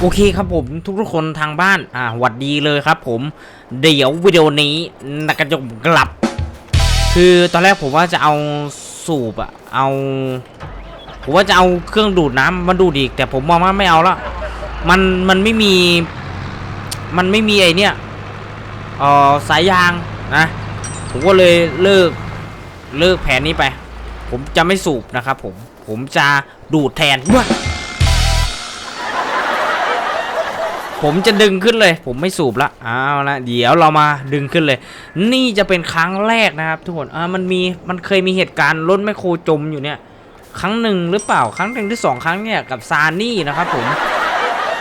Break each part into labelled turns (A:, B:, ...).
A: โอเคครับผมทุกๆคนทางบ้าน อ่าหวัดดีเลยครับผม เดี๋ยววิดีโอนี้นักกระจกกลับ คือตอนแรกผมว่าจะเอาสูบอะเอา ผมว่าจะเอาเครื่องดูดน้ำมาดูดอีก แต่ผมมองว่าไม่เอาละมันมันไม่มี มันไม่มีไอเนี่ยเอ่อสายยางนะ ผมก็เลยเลิกเลิกแผนนี้ไป ผมจะไม่สูบนะครับผมผมจะดูดแทนว้า ผมจะดึงขึ้นเลย ผมไม่สูบละเอาละเดี๋ยวเรามาดึงขึ้นเลย นี่จะเป็นครั้งแรกนะครับ ทุกคนอ่ามันมีมันเคยมีเหตุการณ์รถแมโครจมอยู่เนี่ย ครั้งหนึ่งหรือเปล่าครั้งหนึ่งที่สองครั้งเนี่ยกับซานี่นะครับ ผม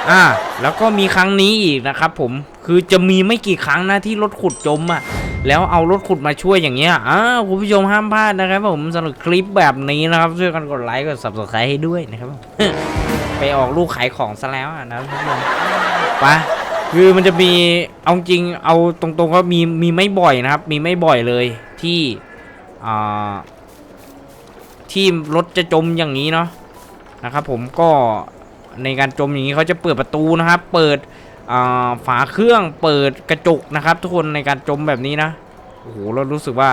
A: อ่าแล้วก็มีครั้งนี้อีกนะครับ ผมคือจะมีไม่กี่ครั้งนะที่รถขุดจมอะแล้วเอารถขุดมาช่วยอย่างเงี้ยอ่าคุณผู้ชมห้ามพลาดนะครับ ผมสำหรับคลิปแบบนี้นะครับช่วยกันกดไลค์กด subscribe ให้ด้วยนะครับ ไปออกลูกขายของซะแล้วอะนะทุกคนไปคือมันจะมีเอาจริงเอาตรงๆก็มีมีไม่บ่อยนะครับ มีไม่บ่อยเลยที่อ่าที่รถจะจมอย่างนี้เนาะนะครับ ผมก็ในการจมอย่างนี้เขาจะเปิดประตูนะครับ เปิดฝาเครื่องเปิดกระจกนะครับ ทุกคนในการจมแบบนี้นะโอ้โหเรารู้สึกว่า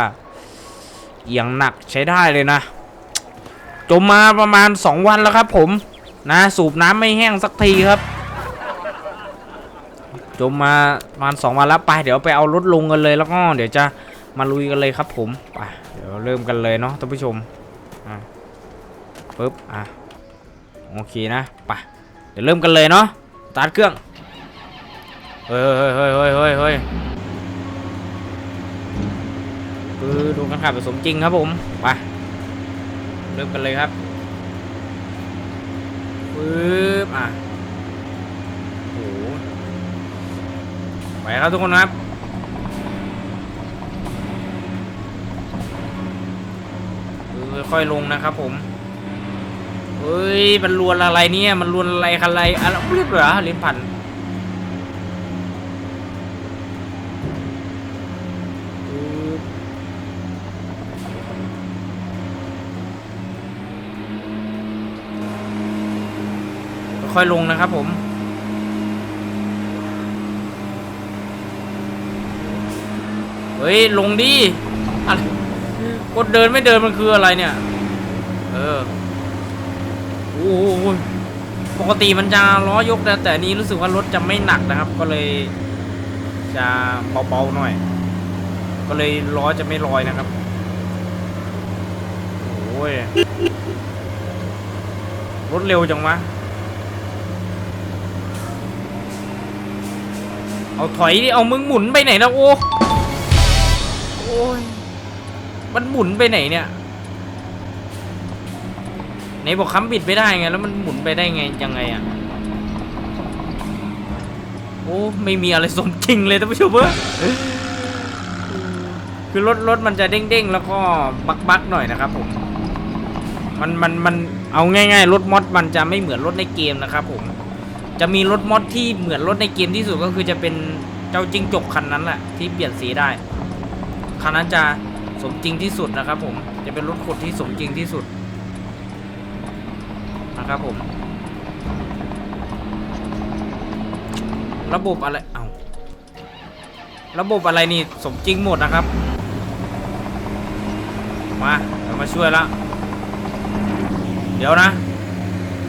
A: เอียงหนักใช้ได้เลยนะ จมมาประมาณ 2 วันแล้วครับผม นะสูบน้ำไม่แห้งสักทีครับ จมมาประมาณ2วันแล้วไป เดี๋ยวไปเอารถลงกันเลยแล้วก็เดี๋ยวจะมาลุยกันเลยครับผมไปเดี๋ยวเริ่มกันเลยเนาะท่านผู้ชมอะปึ๊บอะโอเคนะไปเดี๋ยวเริ่มกันเลยเนาะตาร์ทเครื่องเฮ้ยเฮ้ยเฮ้ยเฮ้ยเฮ้ยเฮ้ยคือดูกันขับผสมจริงครับผมไปเริ่มกันเลยครับ ปึ๊บอะโอ้โหไปครับทุกคนครับค่อยๆลงนะครับผมเฮ้ย มันลวนอะไรเนี่ย มันลวนอะไรคันอะไรอะไรเรียบเหรอลิ้นพัน ค่อยลงนะครับผม เฮ้ย ลงดิอะไรกดเดินไม่เดินมันคืออะไรเนี่ย เออโอ้โหปกติมันจะล้อยกนะแต่อันนี้รู้สึกว่ารถจะไม่หนักนะครับ ก็เลยจะเบาๆหน่อย ก็เลยล้อจะไม่ลอยนะครับโอ้ยรถเร็วจังวะ เอาถอยดิ เอามึงหมุนไปไหนแล้วโอ้โอ้ยมันหมุนไปไหนเนี่ยไหนบอกค้ำบิดไม่ได้ไง แล้วมันหมุนไปได้ไงยังไงอะโอ้ไม่มีอะไรสมจริงเลยท่านผู้ชมเว้ยคือรถรถมันจะเด้งๆ แล้วก็บักบักหน่อยนะครับผมมันมันมันเอาง่ายๆรถมอดมันจะไม่เหมือนรถในเกมนะครับผม จะมีรถมอดที่เหมือนรถในเกมที่สุดก็คือจะเป็นเจ้าจิงจกคันนั้นแหละที่เปลี่ยนสีได้คันนั้นจะสมจริงที่สุดนะครับ ผมจะเป็นรถขุดที่สมจริงที่สุดนะครับผม ระบบอะไรเอาระบบอะไรนี่สมจริงหมดนะครับ มาเรามาช่วยละเดี๋ยวนะ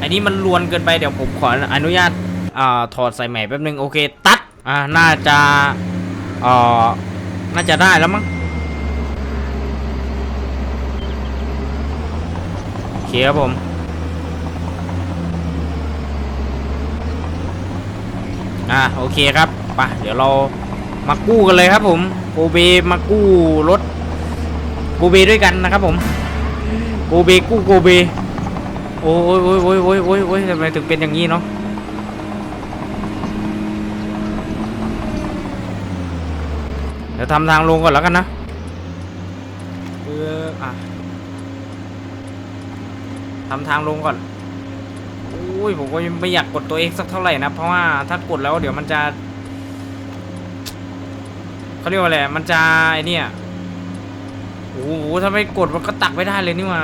A: อันนี้มันลวนเกินไปเดี๋ยวผมขออนุญาตอ่าถอดใส่ใหม่แป๊บนึงโอเค ตัดอ่าน่าจะอ่าน่าจะได้แล้วมั้งโอเคครับผมอ่าโอเคครับไปเดี๋ยวเรามากู้กันเลยครับผมโกเบมากู้รถโกเบด้วยกันนะครับผมโกเบกู้โกเบ โอ้ยโอ้ยโอ้ยโอ้ยโอ้ยโอ้ยทำไมถึงเป็นอย่างนี้เนาะเดี๋ยวทำทางลงก่อนแล้วกันนะเอออะทำทางลงก่อนโอ้ยผมก็ยังไม่อยากกดตัวเองสักเท่าไหร่นะ เพราะว่าถ้ากดแล้วเดี๋ยวมันจะเขาเรียกว่าอะไรมันจะไอเนี่ยโอ้โหถ้าไม่กดมันก็ตักไม่ได้เลยนี่หว่า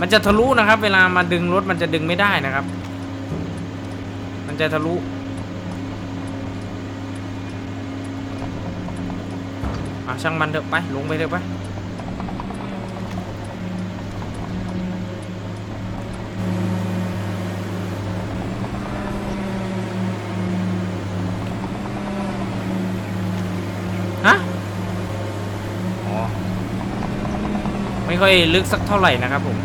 A: มันจะทะลุนะครับ เวลามาดึงรถมันจะดึงไม่ได้นะครับ มันจะทะลุ อะช่างมันเถอะไปลงไปเถอะไปฮะอ๋อไม่ค่อยลึกสักเท่าไหร่นะครับผม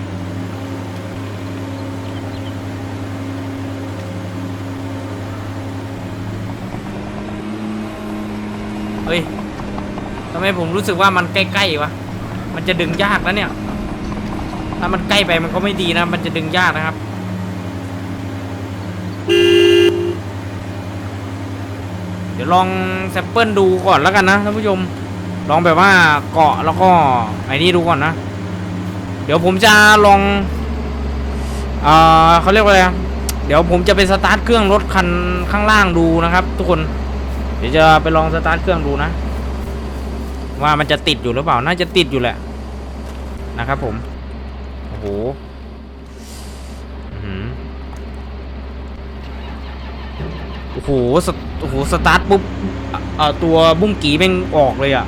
A: เฮ้ย ทำ ไมผมรู้สึกว่ามันใกล้ๆวะ มันจะดึงยากนะเนี่ย ถ้ามันใกล้ไปมันก็ไม่ดีนะ มันจะดึงยากนะครับ เดี๋ยวลองแซมเปิลดูก่อนแล้วกันนะท่านผู้ชม ลองแบบว่าเกาะแล้วก็ไอ้นี่ดูก่อนนะ เดี๋ยวผมจะลองเอ่อเขาเรียกว่าอะไรอะเดี๋ยวผมจะไปสตาร์ทเครื่องรถคันข้างล่างดูนะครับ ทุกคน เดี๋ยวจะไปลองสตาร์ทเครื่องดูนะ ว่ามันจะติดอยู่หรือเปล่า น่าจะติดอยู่แหละ นะครับผม โอ้โหโอ้โหสตโอ้โห สตาร์ทปุ๊บเอ่อตัวบุ้งกีแม่งออกเลยอะ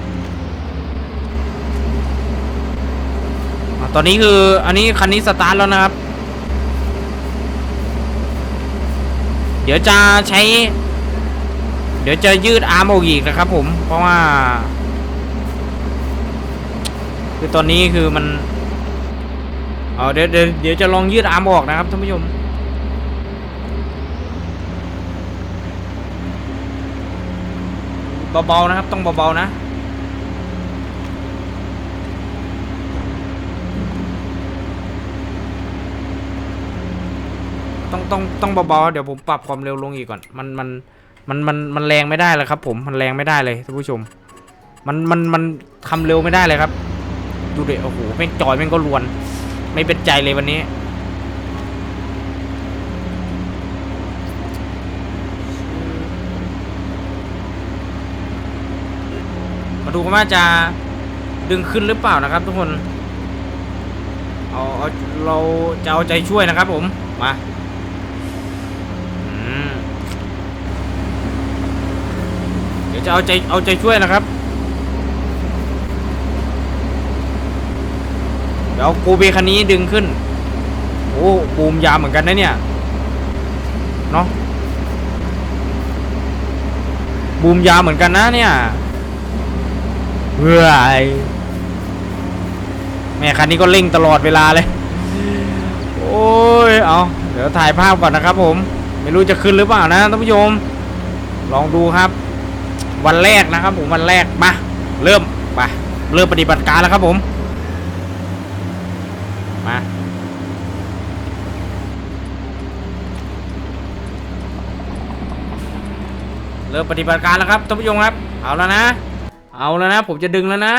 A: อะ ตอนนี้คือ อันนี้คันนี้สตาร์ทแล้วนะครับ เดี๋ยวจะใช้ เดี๋ยวจะยืดอาร์มออกอีกนะครับผม เพราะว่า คือตอนนี้คือมันเอาเดี๋ยวเดี๋ยวเดี๋ยวจะลองยืดอาร์มออกนะครับท่านผู้ชมเบาๆนะครับต้องเบาๆนะต้องต้องต้องเบาๆเดี๋ยวผมปรับความเร็วลงอีกก่อน มันมันมันมันมันแรงไม่ได้เลยครับ ผมมันแรงไม่ได้เลยท่านผู้ชม มันมันมันทำเร็วไม่ได้เลยครับ ดูเด็โอ้โหแม่งจอยแม่งก็รวน ไม่เป็นใจเลยวันนี้ มาดูกันว่าจะดึงขึ้นหรือเปล่านะครับทุกคนเอาเอาเราจะเอาใจช่วยนะครับผมมาเดี๋ยวจะเอาใจเอาใจช่วยนะครับ เดี๋ยวกูเบคันนี้ดึงขึ้น โอ้บูมยาวเหมือนกันนะเนี่ย เนาะบูมยาวเหมือนกันนะเนี่ยเฮ้ยแม่คันนี้ก็เร่งตลอดเวลาเลย โอ้ย เอาเดี๋ยวถ่ายภาพก่อนนะครับผม ไม่รู้จะขึ้นหรือเปล่านะท่านผู้ชม ลองดูครับ วันแรกนะครับผมวันแรก มา เริ่ม ไป เริ่มปฏิบัติการแล้วครับผม มาเริ่มปฏิบัติการแล้วครับท่านผู้ชมครับ เอาแล้วนะ เอาแล้วนะ ผมจะดึงแล้วนะ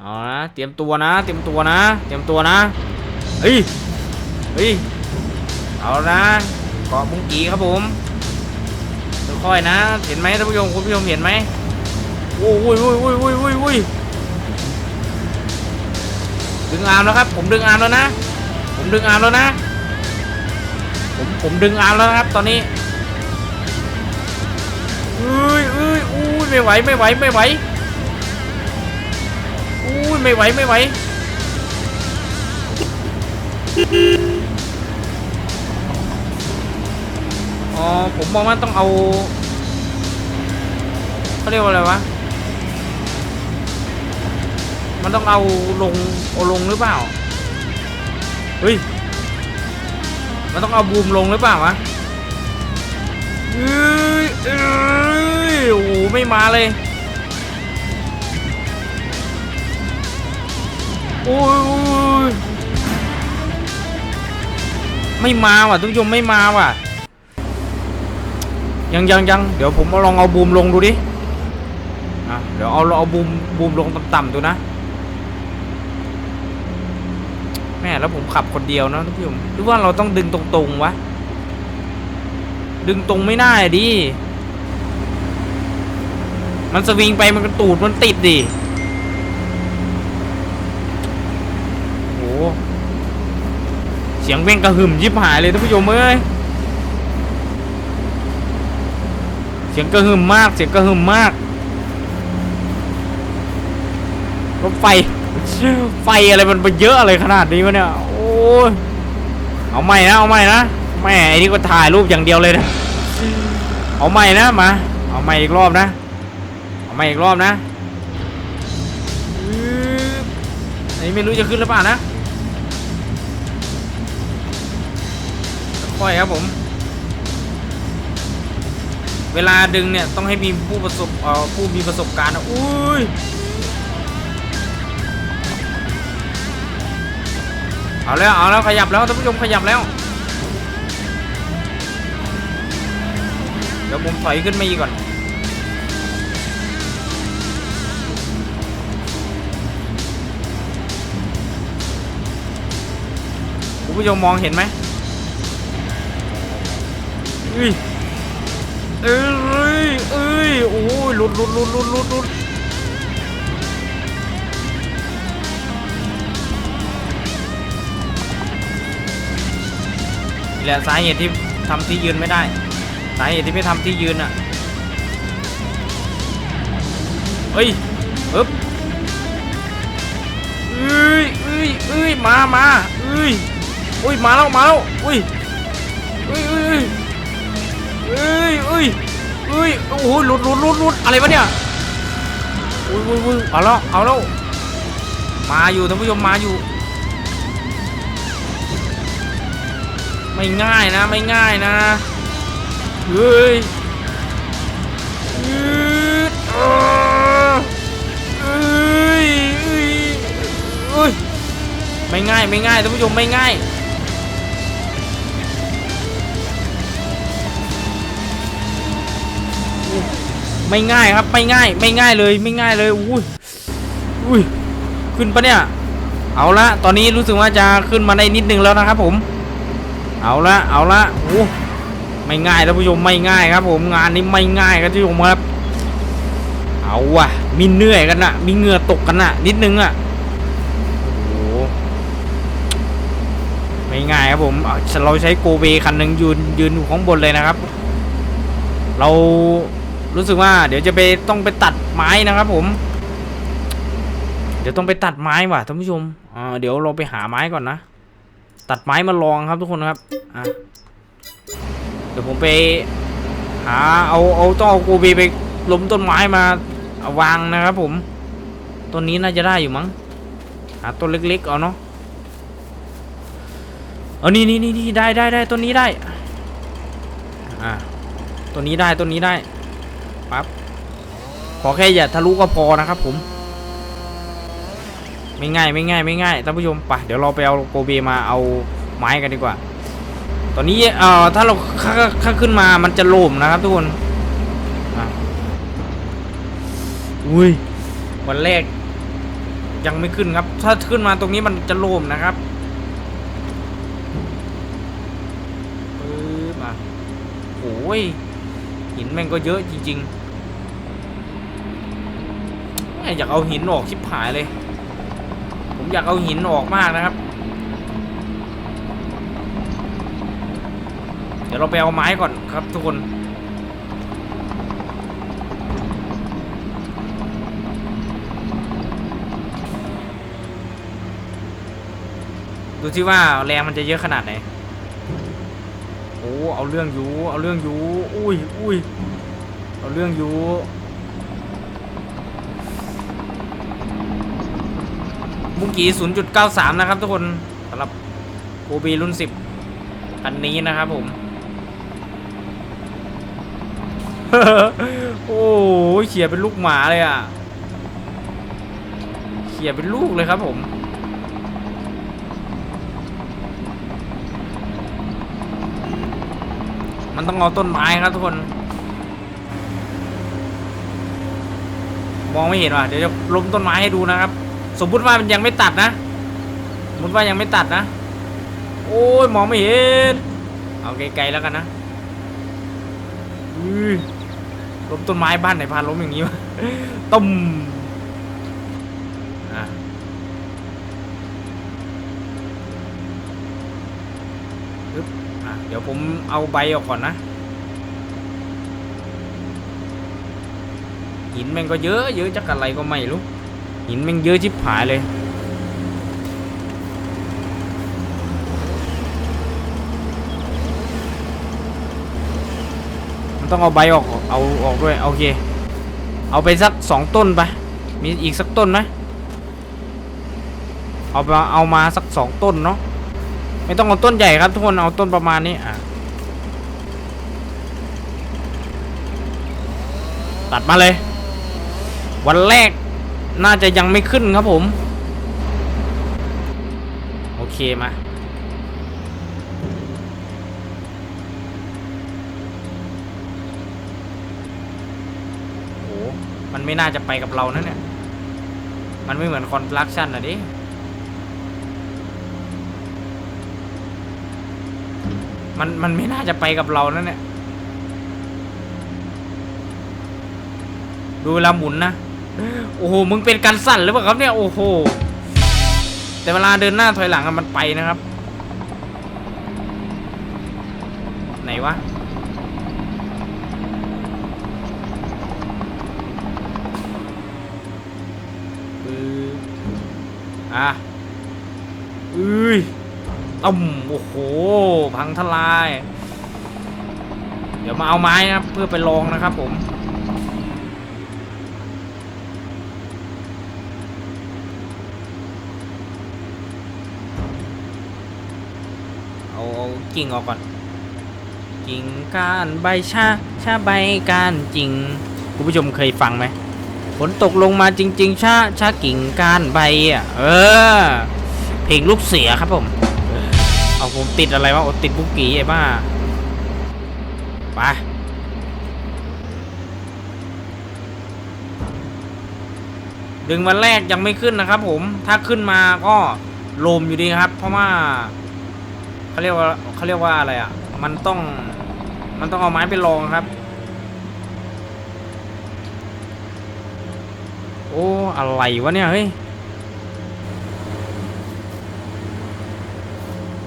A: เอานะ เตรียมตัวนะ เตรียมตัวนะ เตรียมตัวนะเฮ้ยเฮ้ย เอานะเกาะมุงกีครับผมค่อยๆนะ เห็นไหมท่านผู้ชมคุณผู้ชมเห็นไหมโอ้ยโอ้ยโอ้ยโอ้ยโอ้ย ดึงอาร์มแล้วครับ ผมดึงอาร์มแล้วนะ ผมดึงอาร์มแล้วนะ ผมผมดึงอาร์มแล้วนะครับ ตอนนี้เอ้ยเอ้ยอุ้ยไม่ไหวไม่ไหวไม่ไหวอุ้ยไม่ไหวไม่ไหวอ๋อผมมองว่าต้องเอาเขาเรียกว่าอะไรวะ มันต้องเอาลงเอาลงหรือเปล่า เฮ้ย มันต้องเอาบูมลงหรือเปล่าวะเอ้ยเอ้ยโอ้ไม่มาเลย โอ้ยอยไม่มาว่ะทุกผู้ชมไม่มาว่ะ ยังยังยังเดี๋ยวผมลองเอาบูมลงดูดิ อะ เดี๋ยวเอาเอาบูมบูมลงต่ำๆดูนะ แม่แล้วผมขับคนเดียวนะทุกผู้ชมหรือว่าเราต้องดึงตรงๆวะ ดึงตรงไม่ได้ดิ มันสวิงไปมันกระตูดมันติดดิโอ้เสียงเว่งกระหึ่มยิบหายเลยท่านผู้ชมเอ้ยสียงกระหึ่มมาก เสียงกระหึ่มมากรถไฟ ไฟอะไรมันไปเยอะอะไรขนาดนี้วะเนี่ย โอ้ย เอาใหม่นะ เอาใหม่นะ แม่ไอ้นี่ก็ถ่ายรูปอย่างเดียวเลยนะ เอาใหม่นะมา เอาใหม่อีกรอบนะ เอาใหม่อีกรอบนะอันนี้ไม่รู้จะขึ้นหรือเปล่านะ ค่อยครับผม เวลาดึงเนี่ยต้องให้มีผู้ประสบผู้มีประสบการณ์นะอุ้ย เอาแล้วเอาแล้วขยับแล้วท่านผู้ชมขยับแล้วเดี๋ยวผมถอยขึ้นมาอีกก่อนคุณผู้ชมมองเห็นไหมเอ้ยเอ้ยเอ้ยโอ้ยหลุดหลุดหลุดหลุดหลุด นี่แหละสาเหตุที่ทำที่ยืนไม่ได้ สาเหตุที่ไม่ทำที่ยืนอะเฮ้ยปึ๊บเอ้ยเอ้ยเอ้ยมามาเอ้ยอุ้ยมาแล้วมาแล้วอุ้ยเอ้ยเอ้ยเอ้ยเอ้ยเอ้ยโอ้โหหลุดหลุดหลุดหลุดอะไรวะเนี่ยอุ้ยอุ้ยอุ้ยเอาแล้วเอาแล้วมาอยู่ท่านผู้ชมมาอยู่ ไม่ง่ายนะไม่ง่ายนะเฮ้ยอืดเออเอ้ยเอ้ยเอ้ยไม่ง่ายไม่ง่ายท่านผู้ชมไม่ง่ายไม่ง่ายครับไม่ง่ายไม่ง่ายเลยไม่ง่ายเลยอุ้ยอุ้ยขึ้นปะเนี่ยเอาละตอนนี้รู้สึกว่าจะขึ้นมาได้นิดนึงแล้วนะครับผม เอาละเอาละโอ้ไม่ง่ายท่านผู้ชมไม่ง่ายครับ ผมงานนี้ไม่ง่ายครับท่านผู้ชมครับ เอาว่ะ มีเหนื่อยกันนะมีเหงื่อตกกันนะนิดนึงอะโอ้ไม่ง่ายครับผมเอเราใช้โกเบคันหนึ่งยืนยืนอยู่ข้างบนเลยนะครับ เรารู้สึกว่าเดี๋ยวจะไปต้องไปตัดไม้นะครับ ผม เดี๋ยวต้องไปตัดไม้ว่ะท่านผู้ชมอ่าเดี๋ยวเราไปหาไม้ก่อนนะ ตัดไม้มาลองครับทุกคนครับอะเดี๋ยวผมไปหาเอาเอาต้องเอาโกเบไปล้มต้นไม้มาาวางนะครับผมต้นนี้น่าจะได้อยู่มั้งหาต้นเล็กๆเอาเนาะเอานี่นี่นี่ได้ได้ได้ต้นนี้ได้อะต้นนี้ได้ต้นนี้ได้ปั๊บขอแค่อย่าทะลุก็พอนะครับผม ไม่ง่ายไม่ง่ายไม่ง่ายท่านผู้ชมไปเดี๋ยวเราไปเอาโกเบมาเอาไม้กันดีกว่า ตอนนี้เอ่อถ้าเราข้าข้าขึ้นมามันจะโลมนะครับทุกคนอะอุ้ยวันแรก ยังไม่ขึ้นครับ ถ้าขึ้นมาตรงนี้มันจะโลมนะครับปึ๊บอะโอ้ยหินแม่งก็เยอะจริงๆอยากเอาหินออกชิบหายเลย อยากเอาหินออกมากนะครับ เดี๋ยวเราไปเอาไม้ก่อนครับทุกคนดูที่ว่าแรงมันจะเยอะขนาดไหน โอ้ เอาเรื่องอยู่ เอาเรื่องอยู่ อุ้ยอุ้ยเอาเรื่องอยู่ มุกี0.93 นะครับทุกคนสำหรับโอบีรุ่น 10 คันนี้นะครับผม โอ้ยเขี่ยเป็นลูกหมาเลยอะเขี่ยเป็นลูกเลยครับผมมันต้องเอาต้นไม้ครับทุกคน มองไม่เห็นว่ะเดี๋ยวจะล้มต้นไม้ให้ดูนะครับ สมมุติว่ามันยังไม่ตัดนะสมมติว่ายังไม่ตัดนะ โอ้ยมองไม่เห็น เอาไกลๆแล้วกันนะอุ้ยล้มต้นไม้บ้านไหนพาล้มอย่างนี้วะต้มอะปึ๊บอะเดี๋ยวผมเอาใบออกก่อนนะหินแม่งก็เยอะเยอะจักอะไรก็ไม่รู้ หินแม่งเยอะชิบหายเลยมันต้องเอาใบออกเอาออกด้วยโอเค เอาไปสักสองต้นไปมีอีกสักต้นไหมเอามาเอามาสักสองต้นเนาะไม่ต้องเอาต้นใหญ่ครับทุกคนเอาต้นประมาณนี้อะตัดมาเลย วันแรก น่าจะยังไม่ขึ้นครับผม โอเคมาโหมันไม่น่าจะไปกับเรานะเนี่ย มันไม่เหมือนคอน s t ั u ชั่นอะดิมันมันไม่น่าจะไปกับเรานะเนี่ยดูเวลาหมุนนะ โอ้โห มึงเป็นการสั่นหรือเปล่าครับเนี่ย โอ้โห แต่เวลาเดินหน้าถอยหลังอะมันไปนะครับ ไหนวะปืออะอุ้ยต้มโอ้โห พังทลาย เดี๋ยวมาเอาไม้นะครับ เพื่อไปลองนะครับผม เอาเอากิ่งออกก่อน กิ่งก้านใบชาชาใบก้านจริงคุณผู้ชมเคยฟังไหมฝนตกลงมาจริง ๆ ชาชากิ่งก้านใบอะเออ เพลงลูกเสียครับผม เอาผมติดอะไรวะติดบุกกี้ไอ้บ้าไปดึงวันแรกยังไม่ขึ้นนะครับผมถ้าขึ้นมาก็โลมอยู่ดีครับ เพราะว่า เขาเรียกว่าเขาเรียกว่าอะไรอะ มันต้องมันต้องเอาไม้ไปลองครับ โอ้อะไรวะเนี่ยเฮ้ย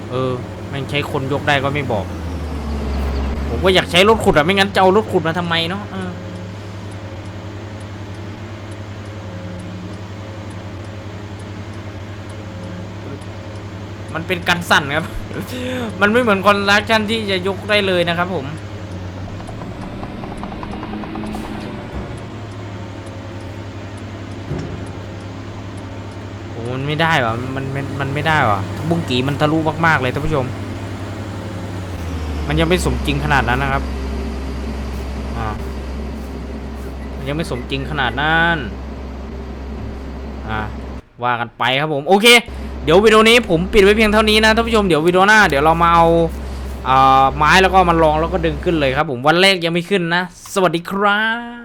A: เออม่งใช้คนยกได้ก็ไม่บอก ผมก็อยากใช้รถขุดอะไม่งั้นจะเอารถขุดมาทำไมเนาะเออมันเป็นการสั่นครับ มันไม่เหมือนคอนลักชันที่จะยกได้เลยนะครับผม โอ้มันไม่ได้วะมันมันมันไม่ได้วะบุ้งกีมันทะลุมากๆเลยท่านผู้ชม มันยังไม่สมจริงขนาดนั้นนะครับอ่ามันยังไม่สมจริงขนาดนั้น อ่าว่ากันไปครับผม โอเค เดี๋ยววิดีโอนี้ผมปิดไว้เพียงเท่านี้นะท่านผู้ชมเดี๋ยววิดีโอหน้าเดี๋ยวเรามาเอาอ่าไม้แล้วก็มาลองแล้วก็ดึงขึ้นเลยครับผมวันแรกยังไม่ขึ้นนะ สวัสดีครับ